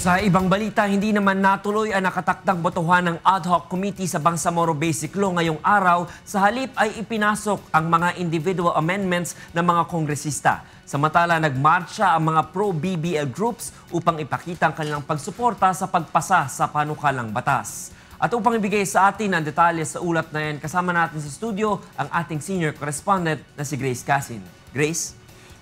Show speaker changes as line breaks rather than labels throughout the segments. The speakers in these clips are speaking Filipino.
Sa ibang balita, hindi naman natuloy ang nakatakdang botohan ng ad hoc committee sa Bangsamoro Basic Law ngayong araw. Sa halip ay ipinasok ang mga individual amendments ng mga kongresista. Samantala, nagmarcha ang mga pro-BBL groups upang ipakita ang kanilang pagsuporta sa pagpasa sa panukalang batas. At upang ibigay sa atin ang detalye sa ulat na yan, kasama natin sa studio ang ating senior correspondent na si Grace Casin. Grace?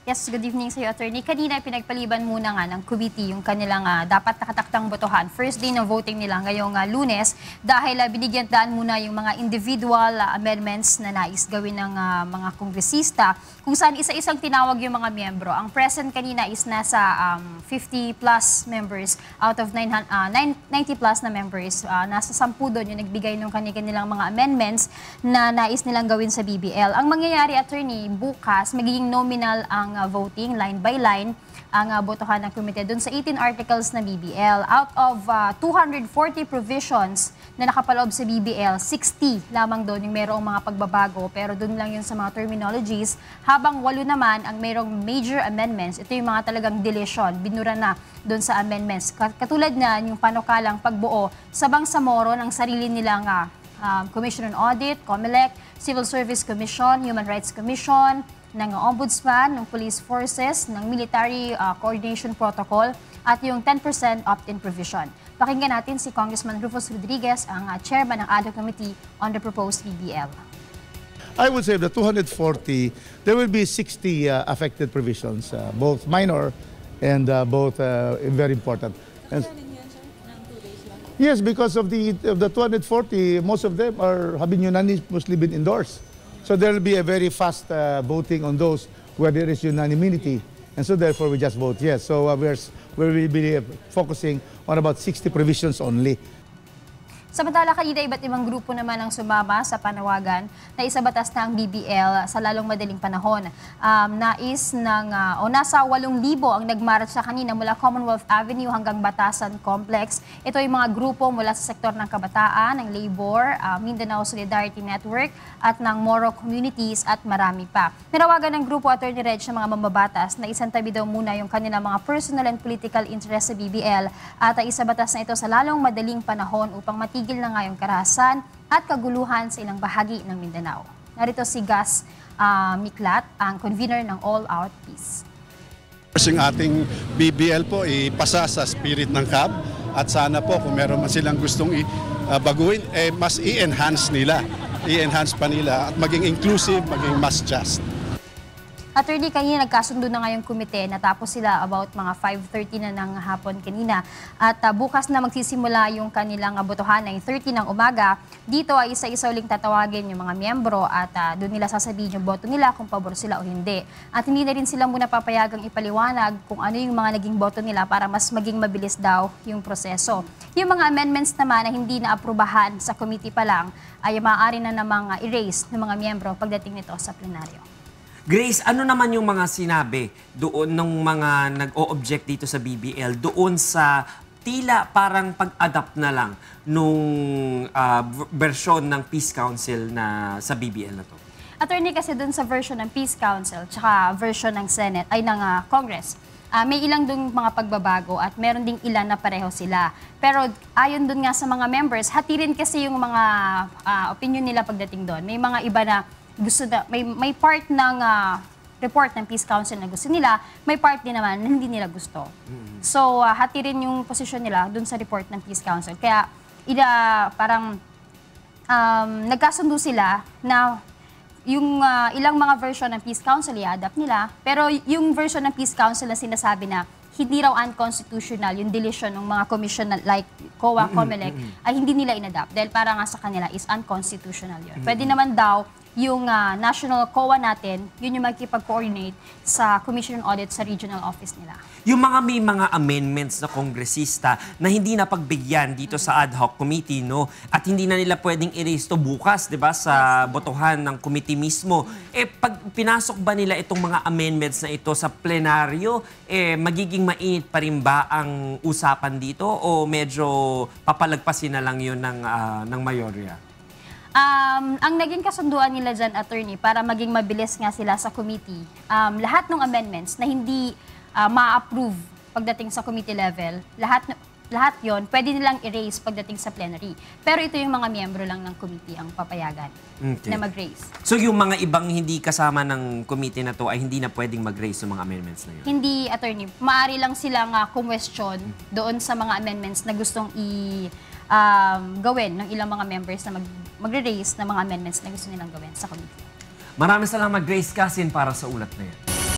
Yes, good evening sa iyo, Attorney. Kanina pinagpaliban muna nga ng committee yung kanilang uh, dapat nakataktang botohan. First day ng voting nila ngayong uh, lunes dahil uh, binigyan daan muna yung mga individual uh, amendments na nais gawin ng uh, mga kongresista kung saan isa-isang tinawag yung mga miyembro. Ang present kanina is nasa um, 50 plus members out of 900, uh, 90 plus na members. Uh, nasa 10 doon yung nagbigay ng kanilang mga amendments na nais nilang gawin sa BBL. Ang mangyayari, Attorney, bukas magiging nominal ang uh, voting line by line ang uh, botohan ng komite doon sa 18 articles na BBL. Out of uh, 240 provisions na nakapaloob sa BBL, 60 lamang doon yung mayroong mga pagbabago pero doon lang yun sa mga terminologies. Habang walo naman ang mayroong major amendments, ito yung mga talagang deletion, binura na doon sa amendments. Katulad na yung panukalang pagbuo sa Bangsamoro ng sarili nilang uh, um, Commission on Audit, COMELEC, Civil Service Commission, Human Rights Commission, ng Ombudsman, ng Police Forces, ng Military uh, Coordination Protocol at yung 10% opt-in provision. Pakinggan natin si Congressman Rufus Rodriguez, ang uh, chairman ng ADO Committee on the proposed BBL.
I would say the 240, there will be 60 uh, affected provisions, uh, both minor and uh, both uh, very important. And, yes, because of the, of the 240, most of them are have been unanimously been endorsed. So there will be a very fast uh, voting on those where there is unanimity. And so therefore we just vote yes. So uh, we're, we will be focusing on about 60 provisions only.
Samantala kanina iba't ibang grupo naman ang sumama sa panawagan na isabatas na ang BBL sa lalong madaling panahon. Um, nais ng, uh, o nasa 8,000 ang nagmarcha kanina mula Commonwealth Avenue hanggang Batasan Complex. Ito ay mga grupo mula sa sektor ng kabataan, ng labor, uh, Mindanao Solidarity Network at ng Moro Communities at marami pa. Nanawagan ng grupo Attorney Reg ng mga mambabatas na isantabi daw muna yung kanilang mga personal and political interest sa BBL at uh, isabatas na ito sa lalong madaling panahon upang matigil Tumigil na nga yung karahasan at kaguluhan sa ilang bahagi ng Mindanao. Narito si Gus uh, Miklat, ang convener ng All Out Peace.
Yung ating BBL po ipasa sa spirit ng CAB at sana po kung meron man silang gustong uh, baguhin, eh, mas i-enhance nila. I-enhance pa nila at maging inclusive, maging mas just.
Attorney, kanina nagkasundo na ngayong komite. Natapos sila about mga 5.30 na ng hapon kanina. At uh, bukas na magsisimula yung kanilang uh, botohan ay 30 ng umaga. Dito ay isa-isa uling tatawagin yung mga miyembro at uh, doon nila sasabihin yung boto nila kung pabor sila o hindi. At hindi na rin sila muna papayagang ipaliwanag kung ano yung mga naging boto nila para mas maging mabilis daw yung proseso. Yung mga amendments naman na hindi na aprubahan sa committee pa lang ay maaari na namang erase ng mga miyembro pagdating nito sa plenaryo.
Grace, ano naman yung mga sinabi doon ng mga nag-o-object dito sa BBL doon sa tila parang pag-adapt na lang nung uh, version ng Peace Council na sa BBL na to?
Attorney kasi doon sa version ng Peace Council tsaka version ng Senate ay ng uh, Congress. Uh, may ilang doon mga pagbabago at meron ding ilan na pareho sila. Pero ayon doon nga sa mga members, hati rin kasi yung mga uh, opinion nila pagdating doon. May mga iba na gusto na, may, may part ng uh, report ng Peace Council na gusto nila, may part din naman na hindi nila gusto. Mm-hmm. So, uh, hati rin yung posisyon nila dun sa report ng Peace Council. Kaya, ila, parang um, nagkasundo sila na yung uh, ilang mga version ng Peace Council i-adapt nila, pero yung version ng Peace Council na sinasabi na hindi raw unconstitutional yung deletion ng mga commission like COA, COMELEC, ay hindi nila inadapt dahil para nga sa kanila is unconstitutional yun. Pwede naman daw yung uh, national COA natin, yun yung magkipag-coordinate sa Commission on Audit sa regional office nila.
Yung mga may mga amendments na kongresista na hindi na pagbigyan dito sa ad hoc committee, no? At hindi na nila pwedeng erase to bukas, di ba, sa botohan ng committee mismo. Eh, pag pinasok ba nila itong mga amendments na ito sa plenaryo, eh, magiging mainit pa rin ba ang usapan dito o medyo papalagpasin na lang yun ng, uh, ng mayorya?
Um, ang naging kasunduan nila dyan, attorney, para maging mabilis nga sila sa committee, um, lahat ng amendments na hindi uh, ma-approve pagdating sa committee level, lahat lahat yon pwede nilang erase pagdating sa plenary. Pero ito yung mga miyembro lang ng committee ang papayagan
Okay.
na mag-raise.
So yung mga ibang hindi kasama ng committee na to ay hindi na pwedeng mag-raise ng mga amendments na yun?
Hindi, attorney, maaari lang silang uh, question doon sa mga amendments na gustong i um, gawin ng ilang mga members na mag, magre-raise ng mga amendments na gusto nilang gawin sa committee.
Maraming salamat Grace Casin para sa ulat na yan.